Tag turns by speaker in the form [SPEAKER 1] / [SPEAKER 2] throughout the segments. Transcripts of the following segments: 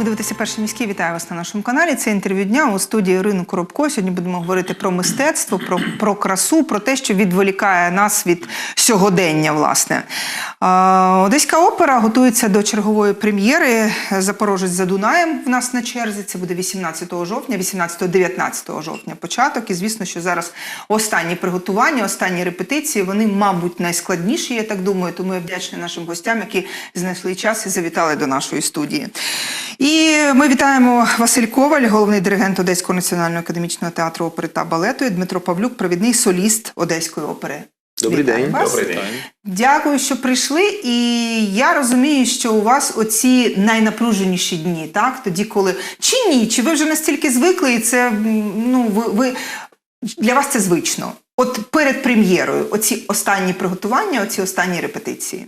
[SPEAKER 1] Ви дивитеся перший міський. Вітаю вас на нашому каналі. Це інтерв'ю дня у студії Ірини Коробко. Сьогодні будемо говорити про мистецтво, про, про красу, про те, що відволікає нас від сьогодення. Власне, Одеська опера готується до чергової прем'єри. Запорожець за Дунаєм в нас на черзі. Це буде 18 жовтня, 18-19 жовтня. Початок. І звісно, що зараз останні приготування, останні репетиції. Вони, мабуть, найскладніші, я так думаю. Тому я вдячна нашим гостям, які знайшли час і завітали до нашої студії. І ми вітаємо Василь Коваль, головний диригент Одеського національного академічного театру опери та балету, і Дмитро Павлюк, провідний соліст Одеської опери.
[SPEAKER 2] Добрий
[SPEAKER 1] Вітаю
[SPEAKER 2] день.
[SPEAKER 1] вас.
[SPEAKER 2] Добрий день.
[SPEAKER 1] Дякую, що прийшли. І я розумію, що у вас оці найнапруженіші дні, так? Тоді, коли чи ні, чи ви вже настільки звикли, і це ну ви, ви для вас це звично. От перед прем'єрою, оці останні приготування, оці останні репетиції.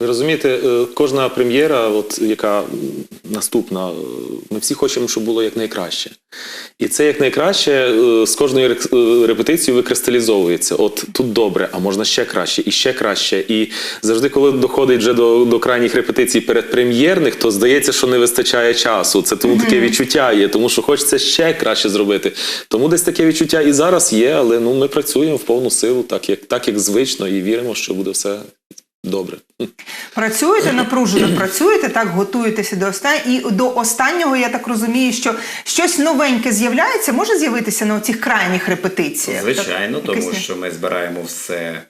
[SPEAKER 2] Ви розумієте, е, кожна прем'єра, от яка наступна, е, ми всі хочемо, щоб було якнайкраще. І це якнайкраще е, з кожною репетицією викристалізовується. От тут добре, а можна ще краще, і ще краще. І завжди, коли доходить вже до, до крайніх репетицій передпрем'єрних, то здається, що не вистачає часу. Це тому таке відчуття є, тому що хочеться ще краще зробити. Тому десь таке відчуття і зараз є, але ну ми працюємо в повну силу, так як так як звично, і віримо, що буде все добре.
[SPEAKER 1] Працюєте напружено, працюєте, так готуєтеся до останнього. І до останнього я так розумію, що щось новеньке з'являється, може з'явитися на оцих крайніх репетиціях.
[SPEAKER 3] Звичайно,
[SPEAKER 1] Так, тому
[SPEAKER 3] тому що ми збираємо все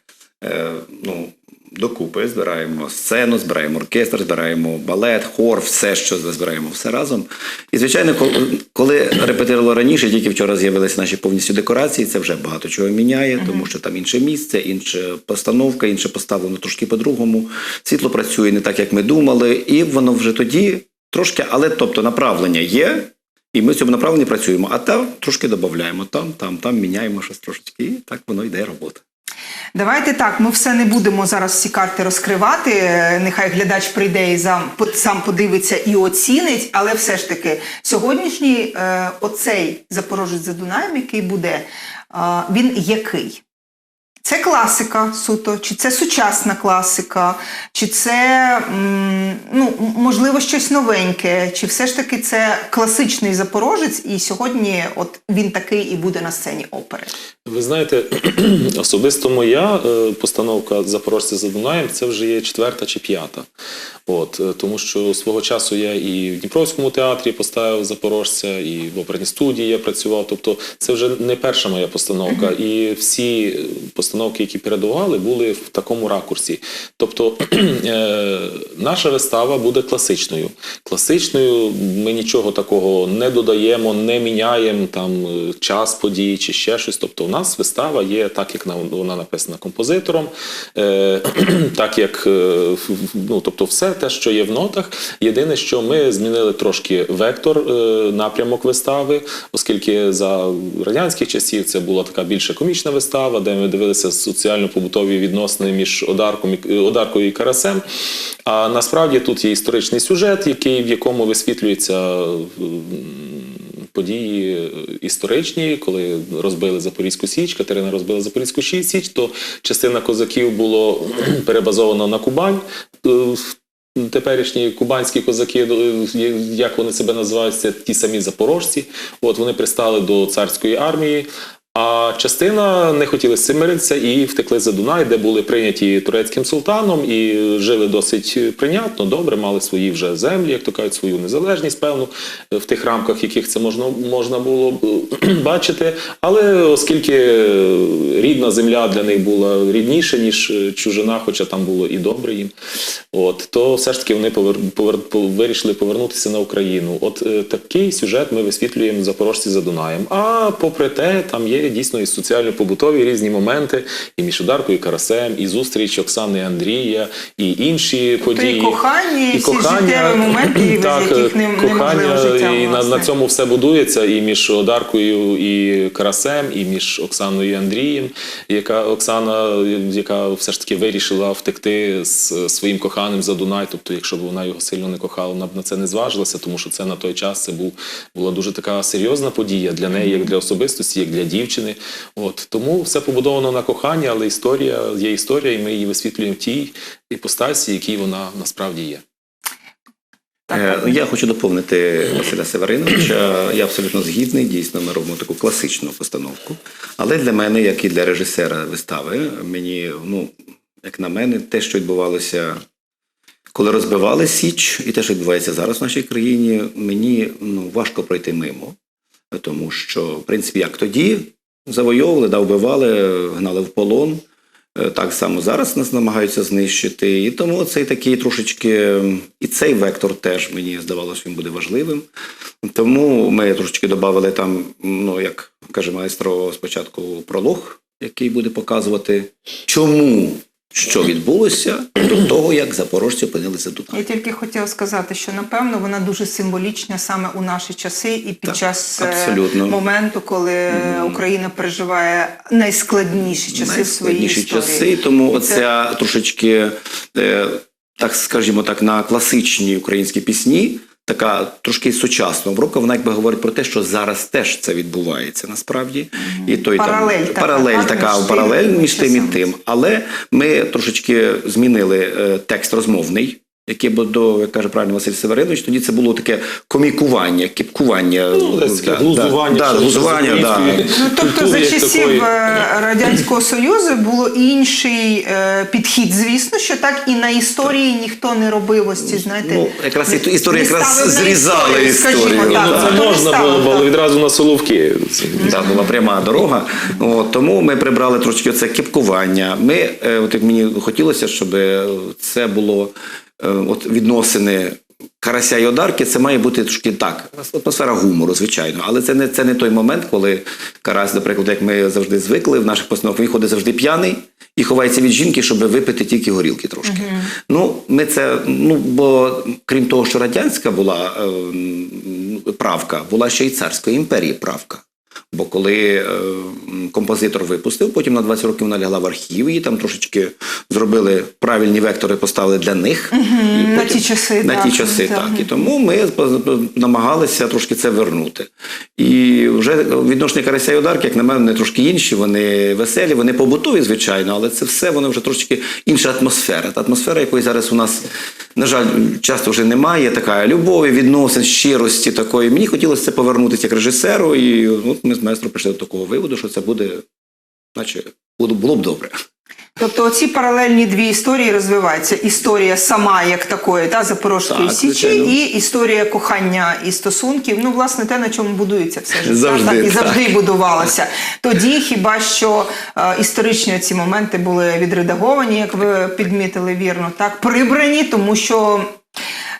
[SPEAKER 3] е, ну, докупи, збираємо сцену, збираємо оркестр, збираємо балет, хор, все, що збираємо все разом. І, звичайно, коли, репетирувало раніше, тільки вчора з'явилися наші повністю декорації, це вже багато чого міняє, тому що там інше місце, інша постановка, інше поставлено трошки по-другому. Світло працює не так, як ми думали, і воно вже тоді трошки, але тобто направлення є. І ми в цьому направленні працюємо, а там трошки додаємо, там, там, там міняємо щось трошечки, і так воно йде робота.
[SPEAKER 1] Давайте так, ми все не будемо зараз всі карти розкривати. Нехай глядач прийде і сам, подивиться і оцінить. Але все ж таки, сьогоднішній е, оцей Запорожець за Дунаєм, який буде, він який? Це класика суто, чи це сучасна класика, чи це ну, можливо щось новеньке, чи все ж таки це класичний запорожець, і сьогодні от він такий і буде на сцені опери.
[SPEAKER 2] Ви знаєте, особисто моя е, постановка Запорожця за Дунаєм це вже є четверта чи п'ята. От, е, тому що свого часу я і в Дніпровському театрі поставив Запорожця, і в оперній студії я працював. Тобто це вже не перша моя постановка. І всі е, постановки, які передували, були в такому ракурсі. Тобто е, наша вистава буде класичною. Класичною ми нічого такого не додаємо, не міняємо там е, час подій чи ще щось. Тобто, у нас вистава є так, як вона написана композитором, е, так як ну, тобто, все те, що є в нотах. Єдине, що ми змінили трошки вектор, напрямок вистави, оскільки за радянських часів це була така більше комічна вистава, де ми дивилися соціально-побутові відносини між Одарком і Одаркою і Карасем. А насправді тут є історичний сюжет, який в якому висвітлюється події е, історичні, коли розбили Запорізьку Січ, Катерина розбила Запорізьку Січ, то частина козаків було перебазовано на Кубань. Е, Теперішні кубанські козаки, е, як вони себе називають, це ті самі запорожці. От вони пристали до царської армії. А частина не хотіли з цим миритися і втекли за Дунай, де були прийняті турецьким султаном і жили досить прийнятно, добре, мали свої вже землі, як то кажуть, свою незалежність, певну, в тих рамках, яких це можна, можна було е, бачити. Але оскільки рідна земля для них була рідніша, ніж е, чужина, хоча там було і добре їм, от, то все ж таки вони повер, повер, пов- вирішили повернутися на Україну. От е, такий сюжет ми висвітлюємо Запорожці за Дунаєм. А попри те, там є дійсно і соціально-побутові різні моменти, і між Одаркою і Карасем, і зустріч Оксани і Андрія, і інші події.
[SPEAKER 1] і кохання, і всі життєві моменти, без
[SPEAKER 2] так,
[SPEAKER 1] яких не-
[SPEAKER 2] кохання,
[SPEAKER 1] життя,
[SPEAKER 2] І на, на цьому все будується і між Одаркою і Карасем, і між Оксаною і Андрієм, яка Оксана, яка все ж таки вирішила втекти з своїм коханим за Дунай. Тобто, якщо б вона його сильно не кохала, вона б на це не зважилася, тому що це на той час це був була дуже така серйозна подія для неї, як для особистості, як для дівчини. От тому все побудовано на коханні, але історія є історія, і ми її висвітлюємо в тій іпостасі, якій вона насправді є.
[SPEAKER 3] Е, Я хочу доповнити Василя Севериновича. Я абсолютно згідний. Дійсно, ми робимо таку класичну постановку. Але для мене, як і для режисера вистави, мені, ну, як на мене, те, що відбувалося, коли розбивали Січ, і те, що відбувається зараз в нашій країні, мені ну, важко пройти мимо. Тому що, в принципі, як тоді завойовували, да, вбивали, гнали в полон. Е, Так само зараз нас намагаються знищити. І тому цей такий трошечки, і цей вектор теж мені здавалося, він буде важливим. Тому ми трошечки додали там, ну як каже майстро, спочатку пролог, який буде показувати, чому що відбулося до того, як запорожці опинилися тут.
[SPEAKER 1] Я тільки хотіла сказати, що напевно вона дуже символічна саме у наші часи і під
[SPEAKER 3] Так,
[SPEAKER 1] час е,
[SPEAKER 3] абсолютно.
[SPEAKER 1] моменту, коли Україна переживає найскладніші часи в своїй
[SPEAKER 3] найскладніші
[SPEAKER 1] історії.
[SPEAKER 3] часи, тому
[SPEAKER 1] І це-
[SPEAKER 3] оця трошечки, е, так скажімо так, на класичні українські пісні. Така трошки сучасна обробка, вона якби говорить про те, що зараз теж це відбувається насправді. І той
[SPEAKER 1] Паралель
[SPEAKER 3] там
[SPEAKER 1] така,
[SPEAKER 3] паралель
[SPEAKER 1] так,
[SPEAKER 3] така паралель між тим і тим. Але ми трошечки змінили е, текст розмовний. Який би до, як каже правильно Василь Северинович, тоді це було таке комікування, кіпкування,
[SPEAKER 2] Ну,
[SPEAKER 3] да,
[SPEAKER 2] глузування,
[SPEAKER 3] да, глузування, да.
[SPEAKER 1] Ну, тобто за часів
[SPEAKER 2] такої.
[SPEAKER 1] е, Радянського Союзу було інший е, підхід, звісно, що так і на історії ніхто не робив ось ці, знаєте,
[SPEAKER 3] Ну, якраз і- історія якраз зрізала
[SPEAKER 1] скажімо
[SPEAKER 3] історію,
[SPEAKER 1] так.
[SPEAKER 2] Ну, це можна було,
[SPEAKER 1] так.
[SPEAKER 2] але відразу на Соловки.
[SPEAKER 3] Так, була пряма дорога. От, тому ми прибрали трошки це кіпкування. Ми, е, от як мені хотілося, щоб це було от відносини. Карася і Одарки це має бути трошки так, атмосфера гумору, звичайно. Але це не, це не той момент, коли Карась, наприклад, як ми завжди звикли в наших постановках, він ходить завжди п'яний і ховається від жінки, щоб випити тільки горілки трошки. Ну, ми це, ну, бо крім того, що радянська була е, правка, була ще й царської імперії правка. Бо коли е, композитор випустив, потім на 20 років вона лягла в архів, і там трошечки зробили правильні вектори, поставили для них. І
[SPEAKER 1] на ті часи,
[SPEAKER 3] На
[SPEAKER 1] так,
[SPEAKER 3] ті часи,
[SPEAKER 1] так.
[SPEAKER 3] так. І тому ми намагалися трошки це вернути. І вже відношення Карася і Одарки, як на мене, вони трошки інші, вони веселі, вони побутові, звичайно, але це все воно вже трошки інша атмосфера. Та атмосфера, якої зараз у нас, на жаль, часто вже немає, така любові, відносин, щирості такої. Мені хотілося це повернутися як режисеру, і от ми з майстром прийшли до такого виводу, що це буде, наче було, б добре.
[SPEAKER 1] Тобто оці паралельні дві історії розвиваються. Історія сама як такої, та Запорозької
[SPEAKER 3] Так,
[SPEAKER 1] січі,
[SPEAKER 3] звичайно.
[SPEAKER 1] і історія кохання і стосунків. Ну, власне, те, на чому будується все життя,
[SPEAKER 3] Завжди
[SPEAKER 1] так, і
[SPEAKER 3] так.
[SPEAKER 1] завжди будувалося. Тоді хіба що е, історичні ці моменти були відредаговані, як ви підмітили вірно, так прибрані, тому що.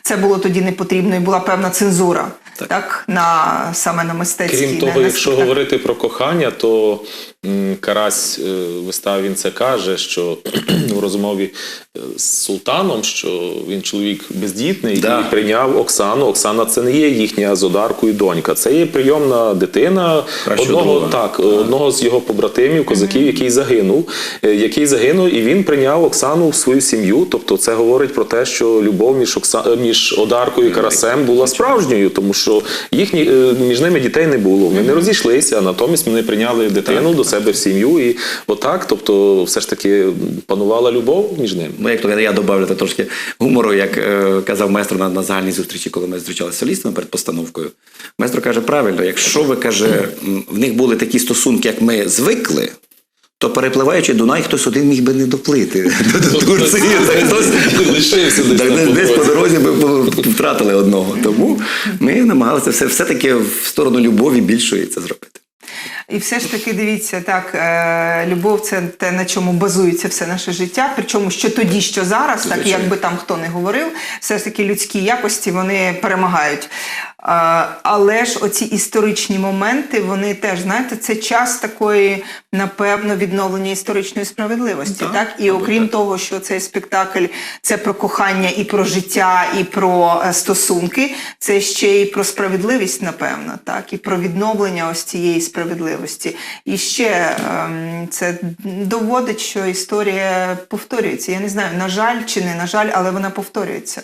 [SPEAKER 1] Це було тоді не потрібно, і була певна цензура, так,
[SPEAKER 3] Так.
[SPEAKER 1] на саме на мистецькій.
[SPEAKER 2] Крім того,
[SPEAKER 1] на
[SPEAKER 2] якщо
[SPEAKER 1] спектакль.
[SPEAKER 2] говорити про кохання, то Карась е, в виставі він це каже, що в розмові е, з султаном, що він чоловік бездітний
[SPEAKER 3] Да.
[SPEAKER 2] і прийняв Оксану. Оксана це не є їхня з Одаркою донька, це є прийомна дитина одного,
[SPEAKER 3] друга.
[SPEAKER 2] так, одного з його побратимів, козаків, який загинув, е, який загинув, і він прийняв Оксану в свою сім'ю. Тобто, це говорить про те, що любов між Окса... між Одаркою і Карасем була справжньою, тому що їхні між ними дітей не було. Вони не розійшлися, а натомість вони прийняли дитину до себе в сім'ю. І отак, тобто, все ж таки панувала любов між ними.
[SPEAKER 3] Ну, як то я та трошки гумору, як е, казав майстер на, на загальній зустрічі, коли ми зустрічалися з солістами перед постановкою. Майстер каже правильно, якщо ви каже, в них були такі стосунки, як ми звикли. То перепливаючи Дунай, хтось один міг би не доплити до Турції. хтось
[SPEAKER 2] лишився десь
[SPEAKER 3] по дорозі би втратили одного. Тому ми намагалися все, все-таки в сторону любові більшої це зробити.
[SPEAKER 1] І все ж таки дивіться, так, е, любов це те, на чому базується все наше життя. Причому що тоді, що зараз, так як би там хто не говорив, все ж таки людські якості вони перемагають. Е, але ж оці історичні моменти, вони теж, знаєте, це час такої, напевно, відновлення історичної справедливості.
[SPEAKER 3] Так,
[SPEAKER 1] Так, і окрім того, що цей спектакль це про кохання і про життя, і про е, стосунки, це ще й про справедливість, напевно, так, і про відновлення ось цієї справедливості. І ще ем, це доводить, що історія повторюється. Я не знаю, на жаль чи не на жаль, але вона повторюється.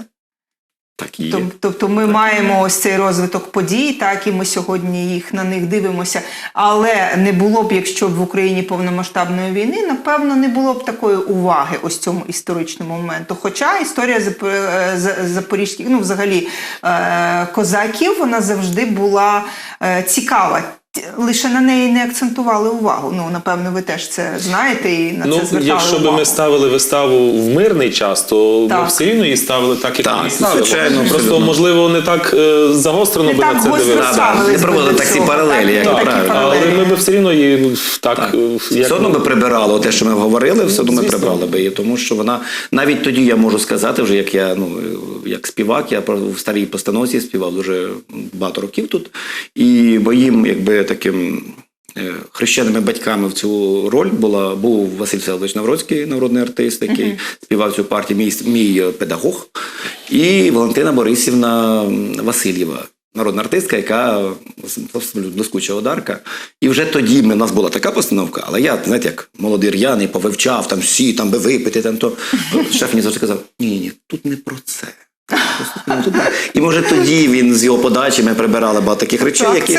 [SPEAKER 3] Так і є.
[SPEAKER 1] Тобто ми маємо ось цей розвиток подій, так і ми сьогодні їх на них дивимося. Але не було б, якщо б в Україні повномасштабної війни, напевно, не було б такої уваги ось цьому історичному моменту. Хоча історія е, запорізьких, ну взагалі е, козаків, вона завжди була е, цікава. Лише на неї не акцентували увагу. Ну напевно, ви теж це знаєте і на
[SPEAKER 2] Ну,
[SPEAKER 1] це звертали
[SPEAKER 2] якщо б ми ставили виставу в мирний час, то ми все рівно її ставили так, як
[SPEAKER 3] Так,
[SPEAKER 2] ми її
[SPEAKER 3] звичайно,
[SPEAKER 2] Просто, можливо, не так е, загострено
[SPEAKER 1] Не
[SPEAKER 2] би
[SPEAKER 1] так
[SPEAKER 2] на це
[SPEAKER 1] гостро
[SPEAKER 2] дивилися.
[SPEAKER 3] Не
[SPEAKER 1] би
[SPEAKER 3] проводили
[SPEAKER 1] до
[SPEAKER 3] такі
[SPEAKER 1] цього,
[SPEAKER 3] паралелі, як
[SPEAKER 1] так,
[SPEAKER 2] Так,
[SPEAKER 3] правильно.
[SPEAKER 2] але ми б все рівно її так,
[SPEAKER 3] Так.
[SPEAKER 2] е, як
[SPEAKER 3] Все одно ми прибирали те, що ми говорили, все одно ми прибрали би її, тому що вона навіть тоді я можу сказати, вже як я ну як співак, я в старій постановці співав дуже багато років тут, і моїм якби таким. е, Хрещеними батьками в цю роль була був Василь Селович Навроцький, народний артист, який співав цю партію, мій, мій е, педагог, і Валентина Борисівна Васильєва, народна артистка, яка блискуча одарка. І вже тоді в нас була така постановка, але я, знаєте, як молодий р'яний, повивчав там всі, там би випити, там то. Шеф мені завжди казав: ні, ні, тут не про це. І може тоді він з його подачі ми прибирали багато таких речей,
[SPEAKER 1] То
[SPEAKER 3] які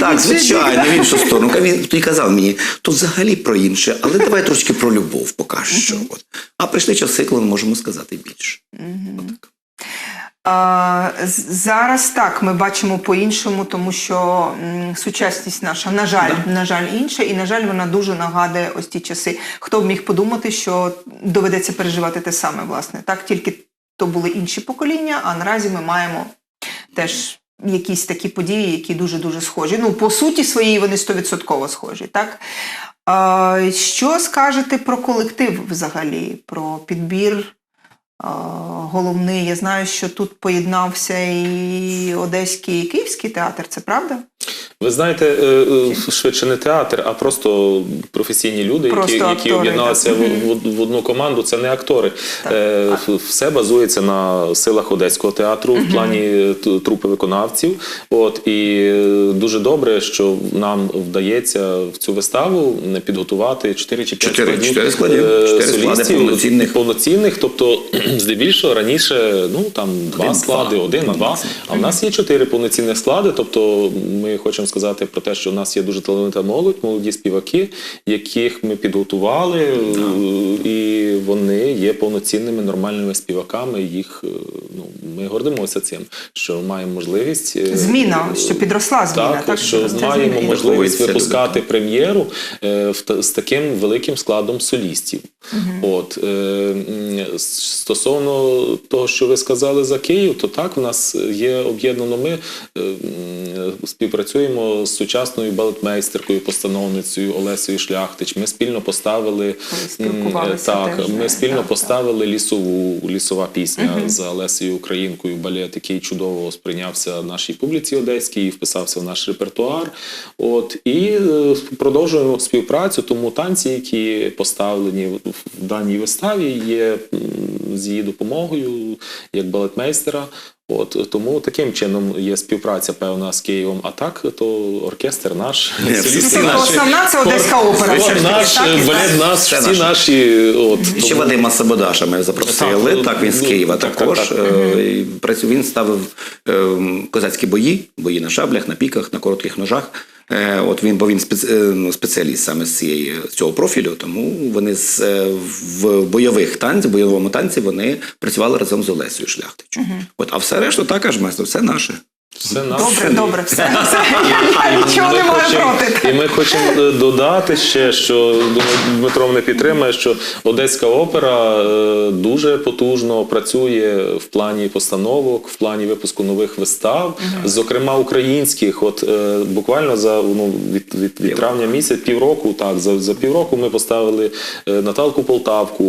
[SPEAKER 3] так, звичайно,
[SPEAKER 1] да?
[SPEAKER 3] в іншу сторону. Він тоді казав мені, то взагалі про інше, але давай трошки про любов поки що. От. А прийшли часи, коли ми можемо сказати більше. Отак.
[SPEAKER 1] А, зараз так ми бачимо по-іншому, тому що м, сучасність наша, на жаль, на жаль, інша, і на жаль, вона дуже нагадує ось ті часи. Хто б міг подумати, що доведеться переживати те саме, власне. Так, тільки то були інші покоління, а наразі ми маємо теж якісь такі події, які дуже дуже схожі. Ну, по суті своїй вони стовідсотково схожі. Так? Що скажете про колектив взагалі, про підбір? Головний. Я знаю, що тут поєднався і Одеський, і Київський театр, це правда?
[SPEAKER 2] Ви знаєте, е, е, швидше не театр, а просто професійні люди,
[SPEAKER 1] Просто
[SPEAKER 2] які, які
[SPEAKER 1] актори,
[SPEAKER 2] об'єдналися в, в, в одну команду. Це не актори. Е, Все базується на силах Одеського театру в плані трупи виконавців. От і дуже добре, що нам вдається в цю виставу підготувати 4 чи 5
[SPEAKER 3] Чотири-
[SPEAKER 2] складів,
[SPEAKER 3] чотири складів,
[SPEAKER 2] солістів
[SPEAKER 3] повноцінних.
[SPEAKER 2] повноцінних. Тобто, здебільшого раніше ну там два
[SPEAKER 3] Один,
[SPEAKER 2] склади,
[SPEAKER 3] два.
[SPEAKER 2] один, два. А в нас є чотири повноцінних склади. Тобто, ми хочемо сказати про те, що в нас є дуже талановита молодь, молоді співаки, яких ми підготували, і вони є повноцінними нормальними співаками. Їх е, ну ми гордимося цим, що маємо можливість е,
[SPEAKER 1] Зміна, що підросла зміна,
[SPEAKER 2] Так,
[SPEAKER 1] так,
[SPEAKER 2] що маємо можливість випускати прем'єру е, в з таким великим складом солістів. От е, стосовно того, що ви сказали за Київ, то так в нас є об'єднано. Ми е, співпрацюємо з сучасною балетмейстеркою, постановницею Олесею Шляхтич. Ми спільно поставили так.
[SPEAKER 1] теж,
[SPEAKER 2] Ми спільно
[SPEAKER 1] так,
[SPEAKER 2] поставили лісову лісова пісня за Олесею Українкою. Балет, який чудово сприйнявся нашій публіці одеській і вписався в наш репертуар. От і е, продовжуємо співпрацю. Тому танці, які поставлені в даній виставі, є з її допомогою як балетмейстера. От тому таким чином є співпраця певна з Києвом. А так то оркестр наш, солісти наші.
[SPEAKER 1] основна це Одеська опера.
[SPEAKER 2] Наш, балет наш,
[SPEAKER 3] Це
[SPEAKER 2] всі наші. От,
[SPEAKER 3] Ще
[SPEAKER 2] тому-
[SPEAKER 3] Вадима Сабодаша ми запросили.
[SPEAKER 2] Так,
[SPEAKER 3] Так, він з
[SPEAKER 2] ну,
[SPEAKER 3] Києва
[SPEAKER 2] так,
[SPEAKER 3] також.
[SPEAKER 2] так, так.
[SPEAKER 3] Е, Він ставив е, козацькі бої, бої на шаблях, на піках, на коротких ножах. Е, От він, бо він е, ну, спеціаліст саме з цієї з цього профілю, тому вони з е, в бойових танцях, бойовому танці вони працювали разом з Олесею Шляхтич. От, а все решта також майстер, все наше.
[SPEAKER 2] Все наше.
[SPEAKER 1] Добре, добре, все. все. Я нічого не маю
[SPEAKER 2] хочемо-
[SPEAKER 1] проти.
[SPEAKER 2] І ми хочемо е, додати ще, що Дмитро мене підтримає, що Одеська опера е, дуже потужно працює в плані постановок, в плані випуску нових вистав, зокрема українських. От е, буквально за ну, від, від, від травня місяць, півроку, так, за, за півроку ми поставили Наталку Полтавку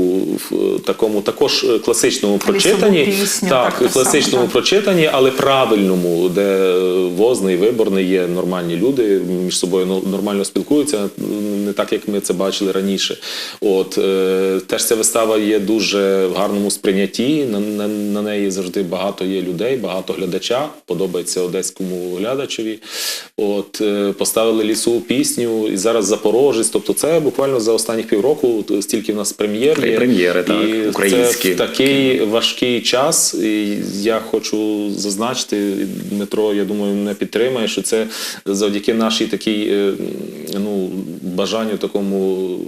[SPEAKER 2] в такому також класичному прочитанні.
[SPEAKER 1] пісню,
[SPEAKER 2] так,
[SPEAKER 1] так,
[SPEAKER 2] класичному
[SPEAKER 1] так.
[SPEAKER 2] прочитанні, але правильному де е, возний, виборний є нормальні люди, між собою ну, нормально спілкуються, не так як ми це бачили раніше. От е, теж ця вистава є дуже в гарному сприйнятті. На, на, на неї завжди багато є людей, багато глядача. Подобається одеському глядачеві. От е, поставили лісову пісню, і зараз Запорожець. Тобто, це буквально за останні півроку стільки в нас прем'єр є.
[SPEAKER 3] прем'єри, так,
[SPEAKER 2] і
[SPEAKER 3] українські.
[SPEAKER 2] Це в такий важкий час. І я хочу зазначити, і Дмитро, я думаю, мене підтримає, що це завдяки нашій такій е, ну, бажанню такому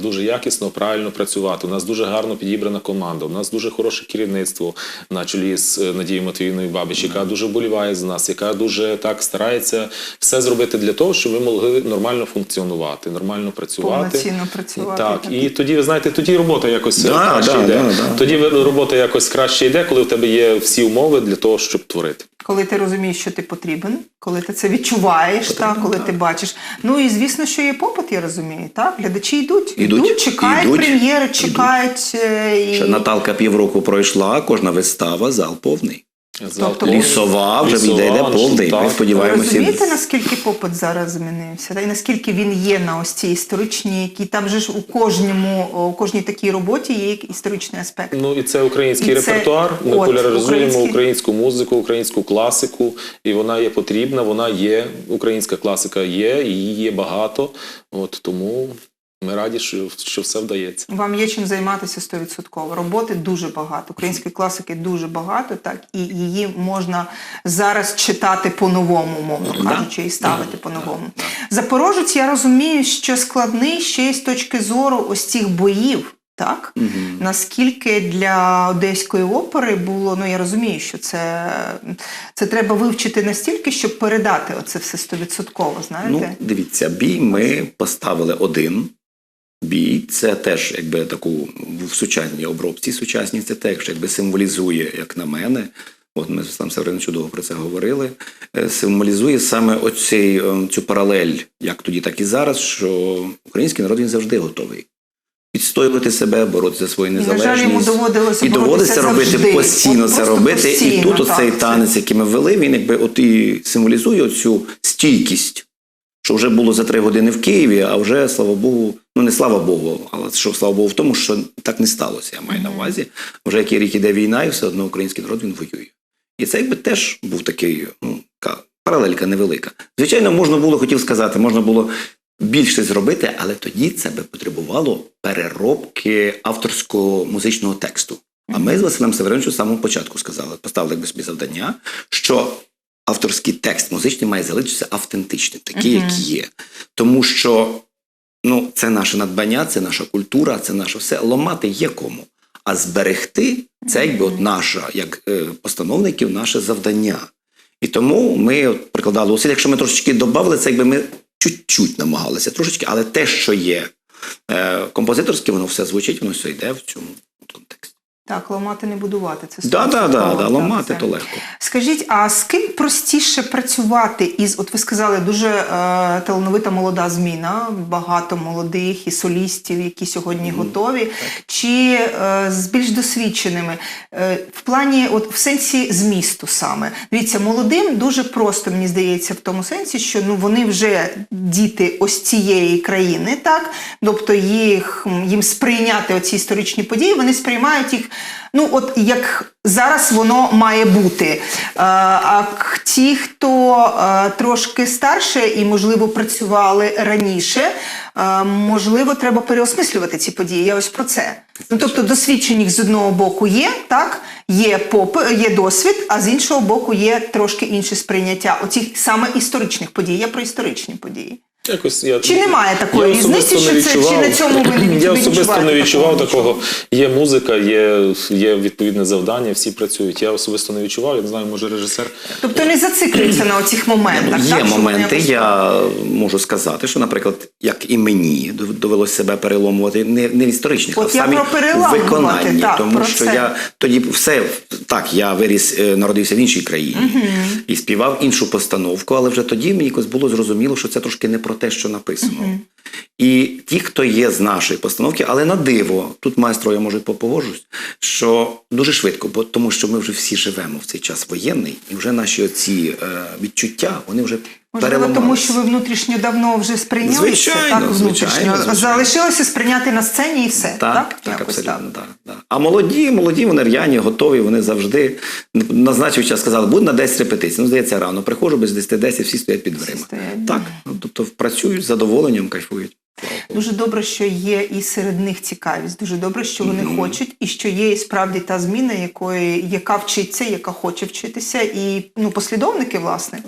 [SPEAKER 2] дуже якісно, правильно працювати. У нас дуже гарно підібрана команда. У нас дуже хороше керівництво на чолі з е, Надією Матвіївною Бабич, яка дуже боліває за нас, яка дуже так старається все зробити для того, щоб ви могли нормально функціонувати, нормально працювати.
[SPEAKER 1] Повноцінно працювати,
[SPEAKER 2] Так,
[SPEAKER 1] так.
[SPEAKER 2] і тоді ви знаєте, тоді робота якось е,
[SPEAKER 3] Да,
[SPEAKER 2] краще
[SPEAKER 3] да,
[SPEAKER 2] йде.
[SPEAKER 3] да, да.
[SPEAKER 2] Тоді робота якось краще йде, коли в тебе є всі умови для того, щоб творити.
[SPEAKER 1] Коли ти розумієш, що ти потрібен, коли ти це відчуваєш, та коли ти бачиш. Ну і звісно, що є попит, я розумію. Так, глядачі йдуть,
[SPEAKER 3] Ідуть,
[SPEAKER 1] чекають
[SPEAKER 3] йдуть,
[SPEAKER 1] прем'єри, чекають Йдуть. і
[SPEAKER 3] Наталка півроку пройшла, кожна вистава, зал повний.
[SPEAKER 1] Тобто.
[SPEAKER 3] Лісова вже
[SPEAKER 2] Лісова,
[SPEAKER 3] йде, йде повний.
[SPEAKER 2] так.
[SPEAKER 3] Ми сподіваємося.
[SPEAKER 1] розумієте, наскільки попит зараз змінився? Та, і наскільки він є на ось цій історичній, які там же ж у кожному, у кожній такій роботі є історичний аспект.
[SPEAKER 2] Ну і це український
[SPEAKER 1] І це-
[SPEAKER 2] репертуар. Ми
[SPEAKER 1] от,
[SPEAKER 2] популяризуємо
[SPEAKER 1] український.
[SPEAKER 2] українську музику, українську класику, і вона є потрібна. Вона є. Українська класика є, її є багато. От тому ми раді, що, що все вдається.
[SPEAKER 1] Вам є чим займатися 100%. Роботи дуже багато. Української класики дуже багато, так і її можна зараз читати по-новому, мовно кажучи, і ставити по-новому. Запорожець, я розумію, що складний ще й з точки зору ось цих боїв. Так наскільки для одеської опери було, ну я розумію, що це, це треба вивчити настільки, щоб передати оце все стовідсотково. Знаєте,
[SPEAKER 3] Ну, дивіться, бій ми поставили один. Бій це теж якби таку в сучасній обробці сучасній, це теж якби символізує, як на мене. От ми з Там Северином чудово про це говорили. е, Символізує саме оцей, е, цю паралель, як тоді, так і зараз, що український народ він завжди готовий. Відстоювати себе, боротися за свою
[SPEAKER 1] І, на жаль,
[SPEAKER 3] незалежність.
[SPEAKER 1] йому доводилося
[SPEAKER 3] і доводиться робити
[SPEAKER 1] завжди.
[SPEAKER 3] постійно
[SPEAKER 1] От
[SPEAKER 3] це робити. і тут оцей
[SPEAKER 1] так, це-
[SPEAKER 3] танець, який ми вели, він якби от і символізує оцю стійкість, що вже було за три години в Києві, а вже слава Богу, ну не слава Богу, але що слава Богу в тому, що так не сталося. Я маю на увазі. Вже який рік іде війна, і все одно український народ він воює. І це якби теж був такий, ну, паралелька невелика. Звичайно, можна було, хотів сказати, можна було більше зробити, але тоді це би потребувало переробки авторського музичного тексту. А ми з Василем Севериновичем з самого початку сказали, поставили якби собі завдання, що авторський текст музичний має залишитися автентичним, такий,
[SPEAKER 1] Мгм.
[SPEAKER 3] який є. Тому що ну, це наше надбання, це наша культура, це наше все. Ломати є кому. А зберегти це якби от наша, як е, постановників, наше завдання. І тому ми от прикладали усиль. Якщо ми трошечки додали, це якби ми чуть-чуть намагалися, трошечки, але те, що є е, композиторське, воно все звучить, воно все йде в цьому контексті.
[SPEAKER 1] Так, ламати не будувати. Це
[SPEAKER 3] Так, так, так,
[SPEAKER 1] 100%,
[SPEAKER 3] ламати
[SPEAKER 1] це.
[SPEAKER 3] то легко.
[SPEAKER 1] Скажіть, а з ким простіше працювати із, от ви сказали, дуже е, талановита молода зміна, багато молодих і солістів, які сьогодні готові, чи е, з більш досвідченими е, в плані, от в сенсі змісту саме. Дивіться, молодим дуже просто, мені здається, в тому сенсі, що ну вони вже діти ось цієї країни, так тобто їх їм сприйняти оці історичні події, вони сприймають їх. Ну, от як зараз воно має бути. Е, А ті, хто е, трошки старше і, можливо, працювали раніше, е, можливо, треба переосмислювати ці події. Я ось про це. Ну, тобто, досвідчених з одного боку є, так, є поп, є досвід, а з іншого боку є трошки інше сприйняття оцих саме історичних подій. Я про історичні події.
[SPEAKER 2] Якось я
[SPEAKER 1] Чи немає такої
[SPEAKER 2] я
[SPEAKER 1] різниці, що це- чи на цьому ви
[SPEAKER 2] я особисто не відчував
[SPEAKER 1] такого
[SPEAKER 2] такого. Є музика, є, є відповідне завдання, всі працюють. Я особисто не відчував. Я не знаю, може режисер.
[SPEAKER 1] Тобто не зациклюється на оцих моментах.
[SPEAKER 3] Ну,
[SPEAKER 1] так,
[SPEAKER 3] є моменти, я можу сказати, що, наприклад, як і мені довелося себе переломувати не, не в історичних,
[SPEAKER 1] От
[SPEAKER 3] а в самі виконанні.
[SPEAKER 1] так,
[SPEAKER 3] тому що
[SPEAKER 1] це.
[SPEAKER 3] я тоді все так, я виріс, е, народився в іншій країні і співав іншу постановку, але вже тоді мені якось було зрозуміло, що це трошки не про те, що написано. І ті, хто є з нашої постановки, але на диво, тут майстро я може попогоджусь, що дуже швидко, бо тому що ми вже всі живемо в цей час воєнний, і вже наші оці е, відчуття, вони вже
[SPEAKER 1] Можливо, тому що ви внутрішньо давно вже сприйнялися,
[SPEAKER 3] Звичайно,
[SPEAKER 1] так, внутрішньо.
[SPEAKER 3] звичайно, звичайно.
[SPEAKER 1] Залишилося сприйняти на сцені і все. Так,
[SPEAKER 3] Так, так,
[SPEAKER 1] Якось
[SPEAKER 3] абсолютно. Так. Так, А молоді, молоді, вони р'яні, готові, вони завжди назначив час, сказали, буде на 10 репетицій. Ну, здається, рано. Приходжу без 10-10, всі стоять під дверима. Так, ну, тобто працюють з задоволенням, кайфують.
[SPEAKER 1] Дуже добре, що є і серед них цікавість. Дуже добре, що вони хочуть, і що є і справді та зміна, якої яка вчиться, яка хоче вчитися, і ну послідовники, власне.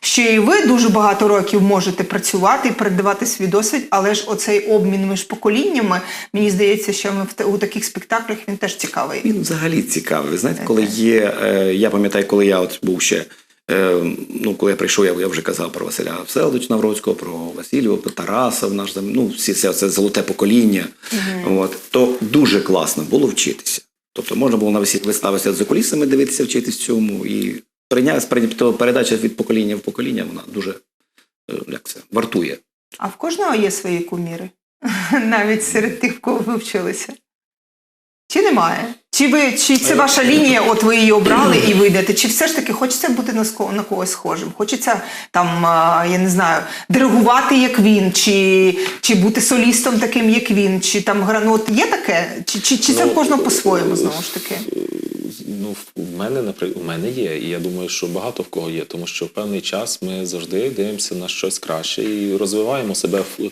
[SPEAKER 1] Що і ви дуже багато років можете працювати і передавати свій досвід, але ж оцей обмін між поколіннями, мені здається, що ми в у таких спектаклях він теж цікавий.
[SPEAKER 3] Він взагалі цікавий. Ви знаєте, коли є. Е, я пам'ятаю, коли я от був ще. Е, ну, коли я прийшов, я, вже казав про Василя Всеволодовича Навроцького, про Васильєва, про Тараса, наш ну, всі це, це золоте покоління. От, то дуже класно було вчитися. Тобто можна було на всі вистави за кулісами дивитися, вчитись цьому. І прийняти сприйняти передача від покоління в покоління, вона дуже е, як це, вартує.
[SPEAKER 1] А в кожного є свої куміри, навіть серед тих, в кого ви вчилися. Чи немає? Чи ви чи це ваша лінія? От ви її обрали і ви йдете? Чи все ж таки хочеться бути на на когось схожим? Хочеться там, я не знаю, диригувати як він, чи, чи бути солістом таким, як він, чи там гра... ну, є таке? Чи, чи, чи це
[SPEAKER 2] Ну,
[SPEAKER 1] кожного по-своєму знову ж таки?
[SPEAKER 2] Ну, в мене, наприклад, у мене є, і я думаю, що багато в кого є, тому що в певний час ми завжди дивимося на щось краще і розвиваємо себе в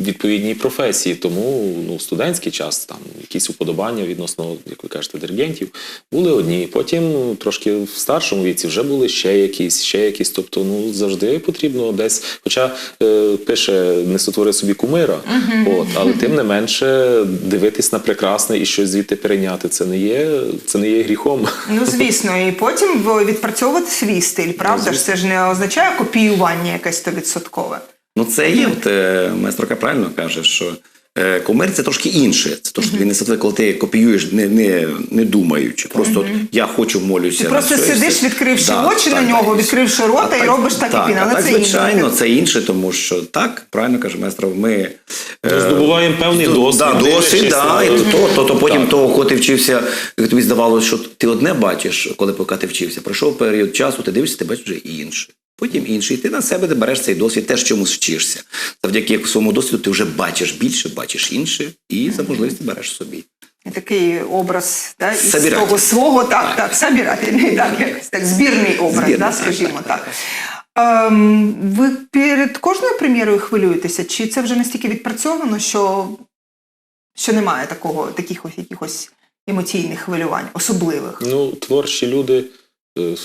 [SPEAKER 2] відповідній професії. Тому ну, студентський час, там якісь уподобання відносно, як ви кажете, диригентів, були одні. Потім ну, трошки в старшому віці вже були ще якісь, ще якісь. Тобто, ну завжди потрібно десь. Хоча е, пише, не сотвори собі кумира, от, але тим не менше дивитись на прекрасне і щось звідти перейняти. Це не є, це не є гріхом.
[SPEAKER 1] Ну, звісно, і потім відпрацьовувати свій стиль, правда ж? Це ж не означає копіювання якесь стовідсоткове.
[SPEAKER 3] Ну, це є. От, е, майстрока правильно каже, що е, кумир трошки інше. Це то, що він не коли ти копіюєш, не, не, не думаючи. Просто от я хочу молюся.
[SPEAKER 1] Ти
[SPEAKER 3] на
[SPEAKER 1] просто
[SPEAKER 3] щось.
[SPEAKER 1] сидиш, відкривши
[SPEAKER 3] Да,
[SPEAKER 1] очі
[SPEAKER 3] так,
[SPEAKER 1] на нього,
[SPEAKER 3] так.
[SPEAKER 1] відкривши рота і робиш так, як він.
[SPEAKER 3] а так,
[SPEAKER 1] це інше.
[SPEAKER 3] звичайно, це інше, тому що так, правильно каже майстро, ми. е,
[SPEAKER 2] Здобуваємо певний досвід.
[SPEAKER 3] Да, досвід, да, і то, то, то потім
[SPEAKER 2] Так.
[SPEAKER 3] того, коли ти вчився, тобі здавалося, що ти одне бачиш, коли поки ти вчився. Пройшов період часу, ти дивишся, ти бачиш вже інше. Потім інший. Ти на себе ти береш цей досвід, теж чомусь вчишся. Завдяки своєму досвіду ти вже бачиш більше, бачиш інше, і за можливості береш собі.
[SPEAKER 1] Такий образ да, із того свого, так, так, собирательний, так, якось так, збірний образ,
[SPEAKER 3] Збірний,
[SPEAKER 1] да, скажімо
[SPEAKER 3] так,
[SPEAKER 1] так. Ем, ви перед кожною прем'єрою хвилюєтеся? Чи це вже настільки відпрацьовано, що, що немає такого, таких ось якихось емоційних хвилювань, особливих?
[SPEAKER 2] Ну, творчі люди, е,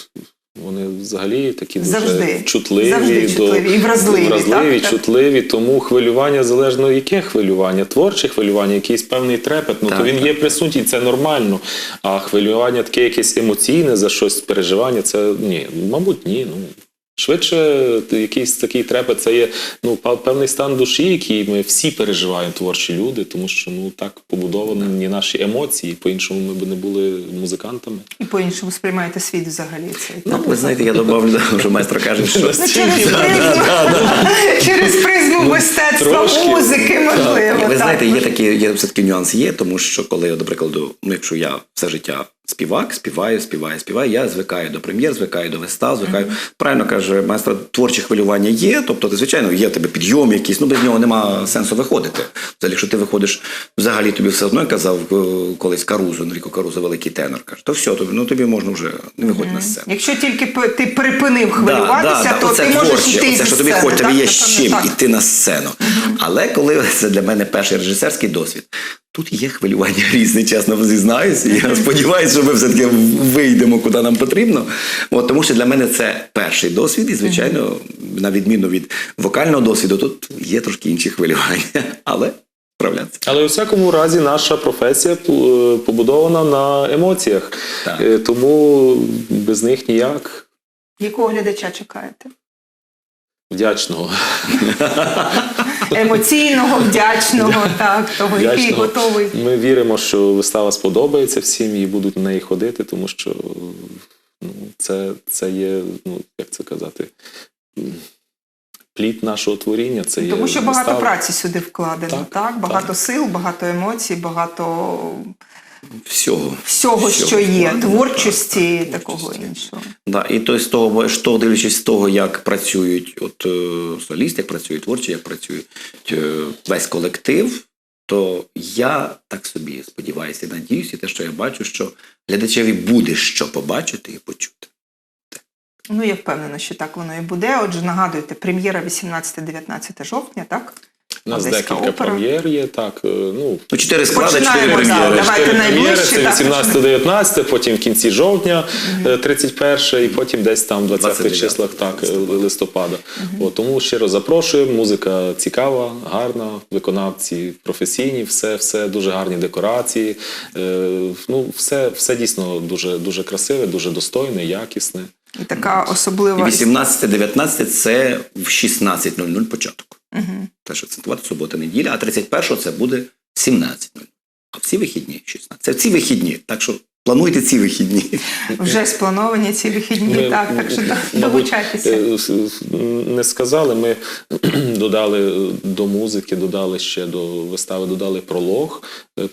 [SPEAKER 2] вони взагалі такі дуже
[SPEAKER 1] Завжди.
[SPEAKER 2] чутливі,
[SPEAKER 1] Завжди чутливі і вразливі,
[SPEAKER 2] вразливі
[SPEAKER 1] так?
[SPEAKER 2] чутливі, тому хвилювання залежно яке хвилювання, творче хвилювання, якийсь певний трепет, ну
[SPEAKER 3] Так,
[SPEAKER 2] то він
[SPEAKER 3] так.
[SPEAKER 2] є присутній, це нормально. А хвилювання таке якесь емоційне за щось переживання, це ні, мабуть, ні. Ну. Швидше якийсь такий трепет, це є ну, певний стан душі, який ми всі переживаємо, творчі люди, тому що ну так побудовані наші емоції, по-іншому ми б не були музикантами.
[SPEAKER 1] І по-іншому сприймаєте світ взагалі цей.
[SPEAKER 3] Ну, ви знаєте, я добавлю, що майстро каже, що
[SPEAKER 1] Ну, через призму, мистецтва, музики, можливо.
[SPEAKER 3] Ви знаєте, є такі, є все-таки нюанс є, тому що коли, до прикладу, ну якщо я все життя співак, співаю, співаю, співаю, я звикаю до прем'єр, звикаю до вистав, звикаю. Правильно каже майстер, творчі хвилювання є. Тобто, ти, звичайно, є в тебе підйом якийсь, ну без нього нема сенсу виходити. Взагалі, якщо ти виходиш, взагалі тобі все одно я казав е, колись Карузо, Енріко Карузо, великий тенор, каже, то все, тобі, ну тобі можна вже не виходити на сцену.
[SPEAKER 1] Якщо тільки ти припинив хвилюватися,
[SPEAKER 3] да, да,
[SPEAKER 1] то
[SPEAKER 3] оце
[SPEAKER 1] ти можеш
[SPEAKER 3] творче,
[SPEAKER 1] йти
[SPEAKER 3] оце, що тобі хоче, тобі є з чим іти на сцену. Але коли це для мене перший режисерський досвід, тут є хвилювання різне, чесно зізнаюся. Я сподіваюся, що ми все-таки вийдемо, куди нам потрібно. От, тому що для мене це перший досвід, і, звичайно, на відміну від вокального досвіду, тут є трошки інші хвилювання, але справлятися.
[SPEAKER 2] Але у всякому разі наша професія е, побудована на емоціях,
[SPEAKER 3] Так.
[SPEAKER 2] Е, тому без них ніяк.
[SPEAKER 1] Якого глядача чекаєте?
[SPEAKER 2] Вдячного.
[SPEAKER 1] Емоційного, вдячного, так, того, який готовий.
[SPEAKER 2] Ми віримо, що вистава сподобається всім і будуть на неї ходити, тому що ну, це, це є, ну як це казати, плід нашого творіння. Це є
[SPEAKER 1] Тому що багато
[SPEAKER 2] вистава.
[SPEAKER 1] праці сюди вкладено, так?
[SPEAKER 2] Так,
[SPEAKER 1] Багато
[SPEAKER 2] так.
[SPEAKER 1] сил, багато емоцій, багато
[SPEAKER 3] Всього.
[SPEAKER 1] всього, що є,
[SPEAKER 3] вкладено,
[SPEAKER 1] творчості
[SPEAKER 3] так,
[SPEAKER 1] і такого іншого.
[SPEAKER 3] Да, і то з того, що дивлячись з того, як працюють от е, соліст, як працюють творчі, як працюють е, весь колектив, то я так собі сподіваюся і надіюся, і те, що я бачу, що глядачеві буде що побачити і почути.
[SPEAKER 1] Ну, я впевнена, що так воно і буде. Отже, нагадуйте, прем'єра 18-19 жовтня, так?
[SPEAKER 2] У нас
[SPEAKER 1] Одеська
[SPEAKER 2] декілька
[SPEAKER 1] опера.
[SPEAKER 2] прем'єр є, так. е, Ну,
[SPEAKER 3] Ну, чотири склади, чотири прем'єри.
[SPEAKER 1] давайте
[SPEAKER 2] Чотири прем'єри, Це 18-19, потім в кінці жовтня, е, 31 і потім десь там в 20-х числах так, е, листопада. От, тому щиро запрошуємо. Музика цікава, гарна, виконавці професійні, все, все дуже гарні декорації. Е, Ну, все, все дійсно дуже, дуже красиве, дуже достойне, якісне.
[SPEAKER 1] І така особлива
[SPEAKER 3] 18-19 це в 16.00 початок. Угу. Теж акцентувати субота, неділя, а 31-го це буде 17.00. А всі вихідні 16. Це ці вихідні. Так що плануйте ці вихідні.
[SPEAKER 1] вже сплановані ці вихідні.
[SPEAKER 2] Ми,
[SPEAKER 1] так, так що долучайтеся.
[SPEAKER 2] е, Не сказали, ми додали до музики, додали ще до вистави, додали пролог,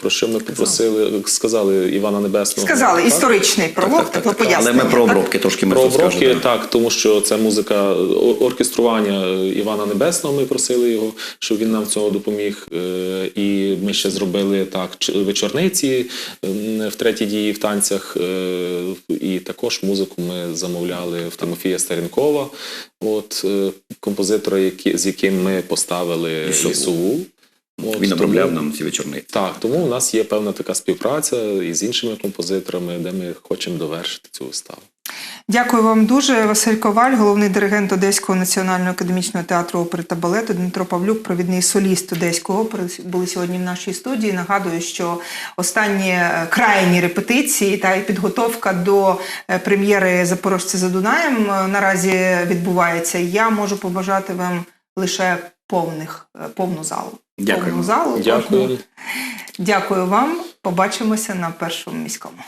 [SPEAKER 2] про що ми попросили, сказали Івана Небесного.
[SPEAKER 1] Сказали,
[SPEAKER 2] Так?
[SPEAKER 1] історичний пролог, так, ви
[SPEAKER 3] Але ми про
[SPEAKER 1] так?
[SPEAKER 3] обробки трошки ми
[SPEAKER 2] Про обробки,
[SPEAKER 3] да.
[SPEAKER 2] так, тому що це музика оркестрування е, Івана Небесного. Ми просили його, щоб він нам цього допоміг. Е, І ми ще зробили так вечорниці м, в третій дії в танцях. е, І також музику ми замовляли в Тимофія Старенкова, от е, композитора, які, з яким ми поставили
[SPEAKER 3] Лісову.
[SPEAKER 2] От,
[SPEAKER 3] Він обробляв
[SPEAKER 2] тому-
[SPEAKER 3] нам ці вечорниці.
[SPEAKER 2] Так, тому у нас є певна така співпраця із іншими композиторами, де ми хочемо довершити цю виставу.
[SPEAKER 1] Дякую вам дуже. Василь Коваль, головний диригент Одеського національного академічного театру опери та балету, Дмитро Павлюк, провідний соліст Одеської опери, були сьогодні в нашій студії. Нагадую, що останні е, крайні репетиції та й підготовка до е, прем'єри Запорожці за Дунаєм е, наразі відбувається. Я можу побажати вам лише повних, повну залу. Повну залу.
[SPEAKER 2] Дякую.
[SPEAKER 1] Дякую вам. Побачимося на першому міському.